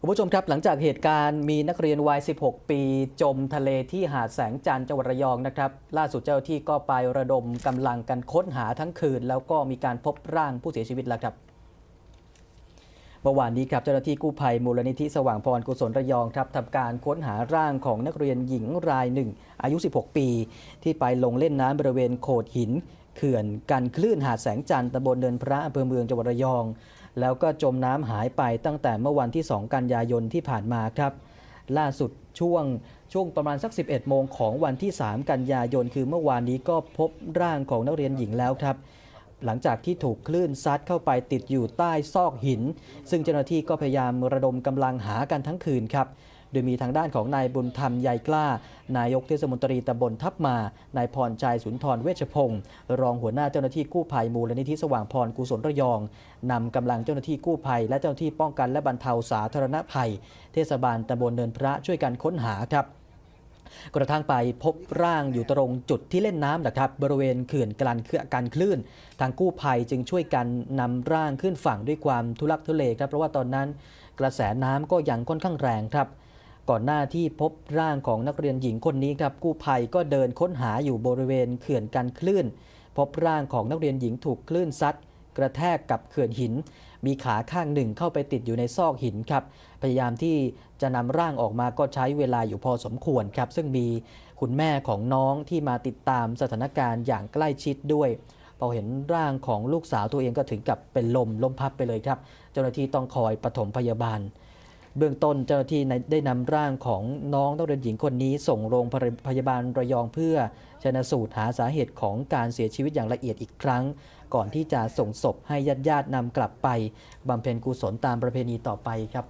คุณผู้ชมครับหลังจากเหตุการณ์มีนักเรียนวัย 16 ปี จมทะเลที่หาดแสงจันทร์จังหวัดระยองนะครับล่าสุดเจ้าที่ก็ไประดมกำลังกันค้นหาทั้งคืน แล้วก็มีการพบร่างผู้เสียชีวิตแล้วครับเมื่อวานนี้ครับเจ้าหน้าที่กู้ภัยมูลนิธิสว่างพรกุศลระยองครับทำการค้นหาร่างของนักเรียนหญิงรายหนึ่ง อายุ 16 ปี ที่ไปลงเล่นน้ำบริเวณโขดหินเขื่อนกันคลื่นหาดแสงจันทร์ตำบลเนินพระอำเภอเมืองจังหวัดระยอง แล้วก็จมน้ำหายไปตั้งแต่เมื่อวันที่ 2 กันยายนที่ผ่านมาครับ ล่าสุดช่วงช่วงประมาณสัก 11 โมงของวันที่ 3 กันยายน คือเมื่อวานนี้ก็พบร่างของนักเรียนหญิงแล้วครับ หลังจากที่ถูกคลื่นซัดเข้าไปติดอยู่ใต้ซอกหิน ซึ่งเจ้าหน้าที่ก็พยายามระดมกำลังหากันทั้งคืนครับ โดยมีทางด้านของนายบุญธรรมยายกล้า นายกเทศมนตรีตำบลทับมานายพรชัยสุนทรเวชพงศ์รองหัวหน้าเจ้าหน้าที่กู้ภัยมูลนิธิสว่างพรกุศลระยองนำกำลังเจ้าหน้าที่กู้ภัยและเจ้าหน้าที่ป้องกันและบรรเทาสาธารณภัย เทศบาลตำบลเนินพระช่วยกันค้นหาครับกระทั่งไปพบร่างอยู่ตรงจุดที่เล่นน้ำนะครับ บริเวณเขื่อนกลันเครือกันคลื่น ทางกู้ภัยจึงช่วยกันนำร่างขึ้นฝั่งด้วยความทุลักทุเลครับ เพราะว่าตอนนั้นกระแสน้ำก็ยังค่อนข้างแรงครับ ก่อนหน้าที่พบร่างของนักเรียนหญิงคนนี้ครับกู้ภัยก็เดินค้นหาอยู่บริเวณเขื่อนกันคลื่น พบร่างของนักเรียนหญิงถูกคลื่นซัดกระแทกกับเขื่อนหิน มีขาข้างหนึ่งเข้าไปติดอยู่ในซอกหินครับ พยายามที่จะนำร่างออกมาก็ใช้เวลาอยู่พอสมควรครับ ซึ่งมีคุณแม่ของน้องที่มาติดตามสถานการณ์อย่างใกล้ชิดด้วย พอเห็นร่างของลูกสาวตัวเองก็ถึงกับเป็นลมล้มพับไปเลยครับ เจ้าหน้าที่ต้องคอยปฐมพยาบาล เบื้องต้นเจ้าหน้าที่ได้นำร่างของน้องนักเรียนหญิงคนนี้ ส่งโรงพยาบาลระยองเพื่อชนะสูตรหาสาเหตุของการเสียชีวิตอย่างละเอียดอีกครั้ง ก่อนที่จะส่งศพให้ญาติญาติๆนำกลับไปบำเพ็ญกุศลตามประเพณีต่อไปครับ